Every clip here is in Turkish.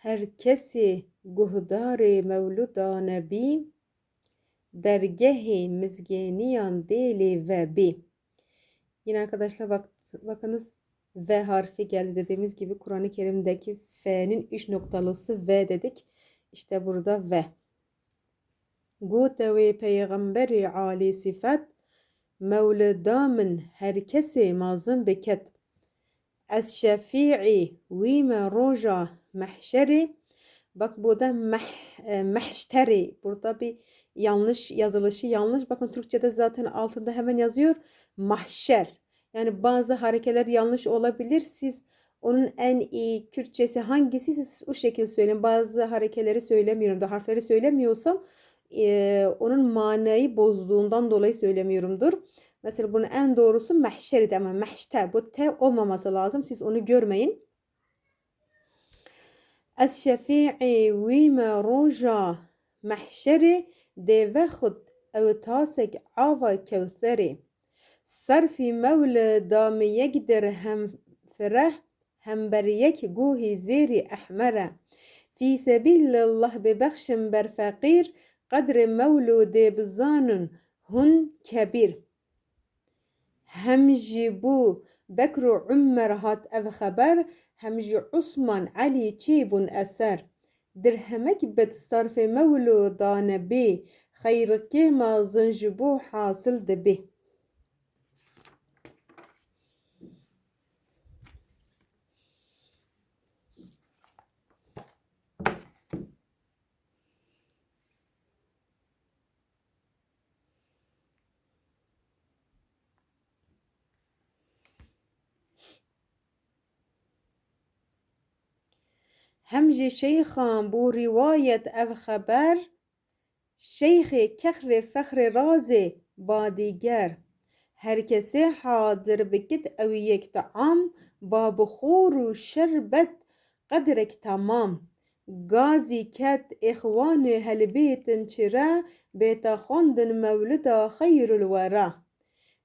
herkesi guhdarı mevluda nebi dergehi mizgeniyan deli ve bi. Yine arkadaşlar bak, bakınız V harfi geldi dediğimiz gibi Kur'an-ı Kerim'deki F'nin üç noktalısı V dedik. İşte burada ve peygamberi ali sifat mevludamın herkesi mazın beket. Ez şefi'i ve me roja mahşeri Bak burada meh, e, mehşteri. Burada bir yanlış yazılışı yanlış. Bakın Türkçe'de zaten altında hemen yazıyor. Mahşer. Yani bazı harekeler yanlış olabilir. Siz onun en iyi Kürtçesi hangisi siz o şekilde söyleyin. Bazı harekeleri söylemiyorum da harfleri söylemiyorsam e, onun manayı bozduğundan dolayı söylemiyorumdur. Mesela bunun en doğrusu mehşeridi ama mehşter. Bu T olmaması lazım. Siz onu görmeyin. الشفيعي ويما روجا محشري دي وخد أو تاسك عاوا كوثري. صرفي مولى دام يقدر هم فرة هم بريك جوهي زيري أحمرة. في سبيل الله ببخش بر فقير قدر مولود بزان هن كبير. هم جيبو بكرو عمر هات أف خبر همجي عثمان علي چيبون اثر درهمك بت صرف مولو دانبي خير كيما زنجبو حاصل دبي. همجه شیخان بو روایت او خبر شیخ کخر فخر راز با دیگر هر کسی حاضر بکد او یک تعام با بخور و شربت قدرک تمام گازی کت اخوان هل بیتن چرا بیتا خوندن مولدا خیر الورا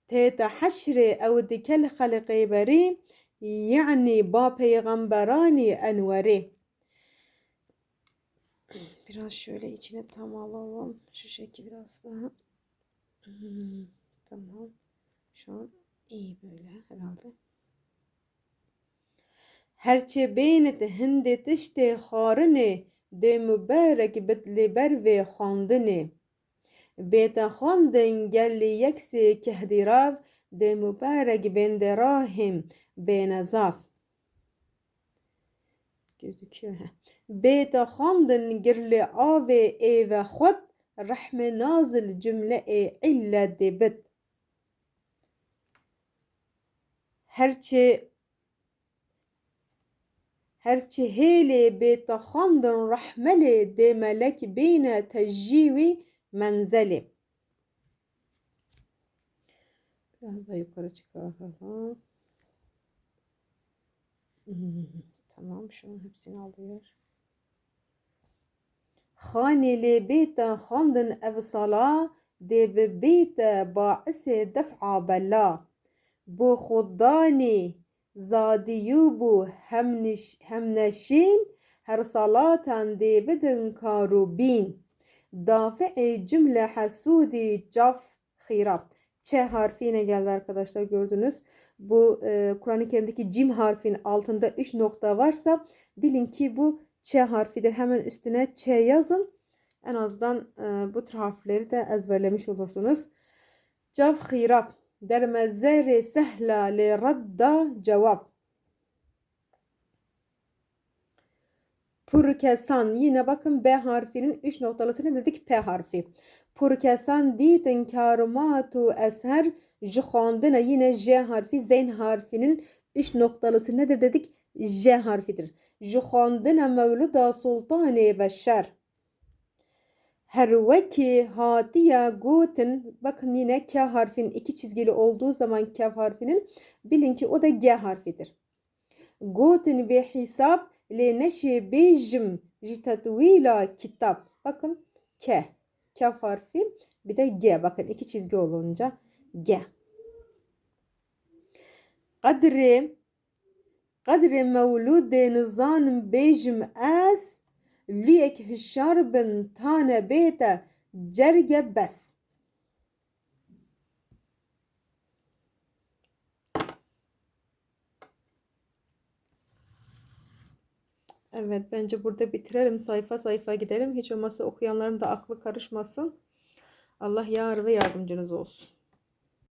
تیتا حشر او دکل خلقی بری یعنی با پیغمبرانی انوری Biraz şöyle içine tam alalım. Şu şekil biraz daha. Hmm, tamam. Şu an iyi böyle herhalde. Herçe beynet hindi tişte xarine de mübarek betli ber ve xandine. Beta xandin gelli yeksi kehdirav de mübarek benderahim benazaf. Gözüküyor. Bêta xandin girli avê êve xwed rehme nazil cümleê ille dibit. Herçi herçi hêlê bêta xandin rehmelê dê melek bîne tecî menzelê. Biraz da yukarı çıkaralım. Tamam şu hepsini alıyor. خاني بيتا خاندن اف صلاة دي ببيتا باعث دفع بلا بو خداني زاديوبو همنش همنشين her salatan de bedin karubin. Dafi cümle hasudi caf hirab. Ç harfiyle geldi arkadaşlar gördünüz. Bu e, Kur'an-ı Kerim'deki cim harfin altında 3 nokta varsa bilin ki bu Ç harfidir. Hemen üstüne Ç yazın. En azından e, bu tür harfleri de ezberlemiş olursunuz. Cav hirab. Dermezeri sehla li radda cevap. Purkesan yine bakın B harfinin 3 noktalısını dedik P harfi. Purkesan ditin karumatu eser jixandına yine J harfi zeyn harfinin 3 noktalısı nedir dedik? J harfidir. Jixandına mevluda sultani beşer. Her veki hatiya gotin bakın yine K harfinin iki çizgili olduğu zaman K harfinin bilin ki o da G harfidir. Gotin bi hesap le neşi bejim jitatwila kitap. Bakın K. K harfi bir de G. Bakın iki çizgi olunca G. Kadri Mevlude nizanım bejim es liyek hişar bin tane bete cerge bes. Evet bence burada bitirelim. Sayfa sayfa gidelim. Hiç olmazsa okuyanların da aklı karışmasın. Allah yar ve yardımcınız olsun.